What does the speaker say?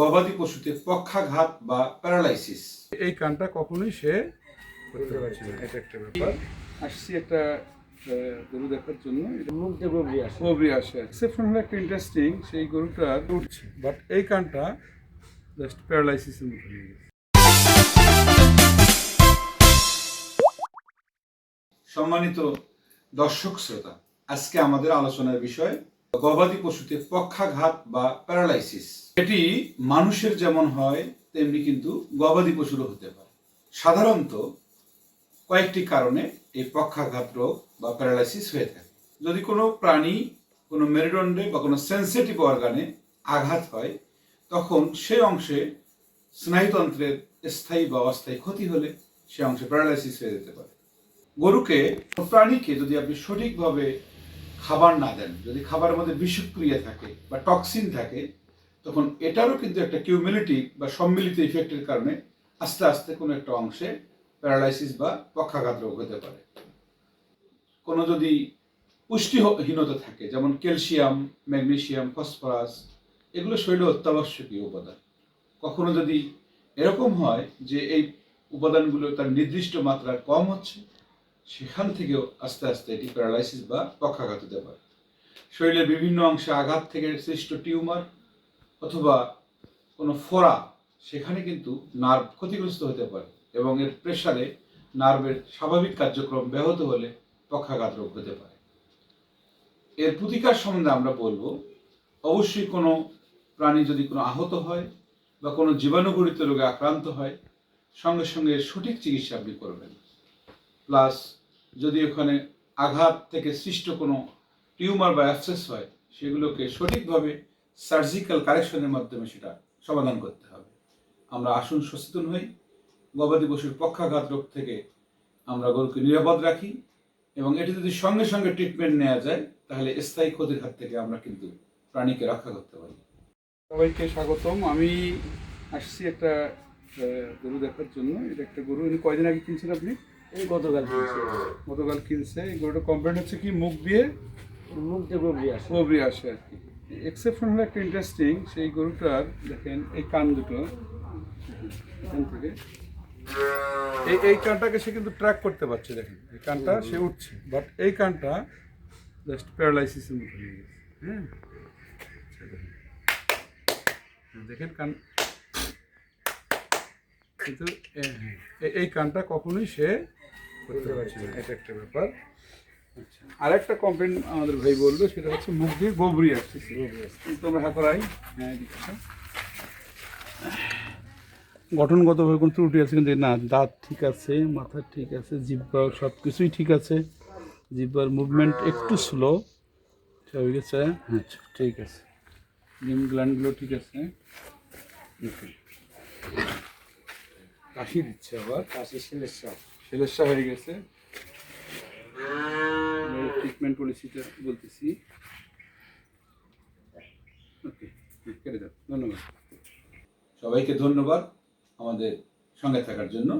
গবাদি পশুতে পক্ষাঘাত বা প্যারালাইসিস। এই কানটা কখনোই সে করতে পারছে না। এটা একটা ব্যাপার। আসছি একটা গরু দেখার জন্য। গভীর আসে। গভীর আসে। এক্সেপশন হলো একটা ইন্টারেস্টিং সেই গরুটা উঠছে। বাট এই কানটা জাস্ট প্যারালাইসিসের মতো হয়ে গেছে। সম্মানিত দর্শক শ্রোতা আজকে আমাদের আলোচনার বিষয় গবাদি পশুতে পক্ষাঘাত বা প্যারালাইসিস। এটি মানুষের যেমন হয়, তেমনি কিন্তু গবাদি পশুরও হতে পারে। সাধারণত কয়েকটি কারণে এই পক্ষাঘাত রোগ বা প্যারালাইসিস হয়ে থাকে। যদি কোনো প্রাণী কোনো মেরুদণ্ডে বা কোনো সেন্সিটিভ অর্গানে আঘাত হয়, তখন সে অংশে স্নায়ুতন্ত্রের স্থায়ী বা অস্থায়ী ক্ষতি হলে সে অংশে প্যারালাইসিস হয়ে যেতে পারে। গরুকে প্রাণীকে যদি আপনি সঠিকভাবে খাবার না দেন, যদি খাবারের মধ্যে বিষক্রিয়া থাকে বা টক্সিন থাকে, তখন এটারও কিন্তু একটা কিউমিলিটি বা সম্মিলিত ইফেক্টের কারণে আস্তে আস্তে কোনো একটা অংশে প্যারালাইসিস বা পক্ষাঘাত রোগ হতে পারে। কোনো যদি পুষ্টিহীনতা থাকে, যেমন ক্যালসিয়াম ম্যাগনেশিয়াম ফসফরাস এগুলো শরীরে অত্যাবশ্যকীয় উপাদান। কখনো যদি এরকম হয় যে এই উপাদানগুলো তার নির্দিষ্ট মাত্রার কম হচ্ছে সেখান থেকেও আস্তে আস্তে এটি প্যারালাইসিস বা পক্ষাঘাত হতে পারে। শরীরের বিভিন্ন অংশে আঘাত থেকে সৃষ্ট টিউমার অথবা কোনো ফোড়া, সেখানে কিন্তু নার্ভ ক্ষতিগ্রস্ত হতে পারে এবং এর প্রেশারে নার্ভের স্বাভাবিক কার্যক্রম ব্যাহত হলে পক্ষাঘাত রোগ হতে পারে। এর প্রতিকার সম্বন্ধে আমরা বলব, অবশ্যই কোনো প্রাণী যদি কোনো আহত হয় বা কোনো জীবাণুগড়িত রোগে আক্রান্ত হয়, সঙ্গে সঙ্গে সঠিক চিকিৎসা আপনি করবেন। প্লাস যদি ওখানে আঘাত থেকে সৃষ্ট কোনো টিউমার বা অ্যাবসেস হয়, সেগুলোকে সঠিকভাবে সার্জিক্যাল কারেকশনের মাধ্যমে সেটা সমাধান করতে হবে। আমরা আসুন সচেতন হই। গবাদি পশুর পক্ষাঘাত রোগ থেকে আমরা গরুকে নিরাপদ রাখি এবং এটি যদি সঙ্গে সঙ্গে ট্রিটমেন্ট নেওয়া যায়, তাহলে স্থায়ী ক্ষতির হাত থেকে আমরা কিন্তু প্রাণীকে রক্ষা করতে পারি। সবাইকে স্বাগতম। আমি আসছি একটা গরু দেখার জন্য। এটা একটা গরু। কয়দিন আগে কিনছেন আপনি? এই গতকাল কিনছি। গতকাল কিনছে এই গরুটা কমপ্লেন হচ্ছে কি মুখ দিয়ে? মুখ দিয়ে গভীর আসে। গভীর আসে আর কি। এক্সেপশন হলো একটা ইন্টারেস্টিং সেই গরুটার দেখেন এই কান দুটো। এখান থেকে। এই এই কানটাকে সে কিন্তু ট্র্যাক করতে পারছে দেখেন। এই কানটা সে উঠছে বাট এই কানটা জাস্ট প্যারালাইসিসের মতো হয়ে গেছে। হ্যাঁ? আচ্ছা, দেখেন। কান। কিন্তু হ্যাঁ, এই কানটা কখনোই সে করতে পারছে। না এটা একটা ব্যাপার। আচ্ছা আর একটা কমপ্লেন আমাদের ভাই বলল সেটা হচ্ছে মুখ দিয়ে গোবরি আসছে। কিন্তু আমরা হ্যাঁ করাই হ্যাঁ গঠনগতভাবে কোনো ত্রুটি আছে কিন্তু না দাঁত ঠিক আছে মাথা ঠিক আছে জিব্বা সব কিছুই ঠিক আছে। জিব্বার মুভমেন্ট একটু স্লো হয়ে গেছে আচ্ছা ঠিক আছে। লিম গ্ল্যান্ডগুলো ঠিক আছে। কাশি দিচ্ছে আবার। কাশি শিলের সেলেসা হয়ে গেছে। ট্রিটমেন্ট পলিসিটা বলতেছি। ওকে কেটে ধন্যবাদ। সবাইকে ধন্যবাদ আমাদের সঙ্গে থাকার জন্য।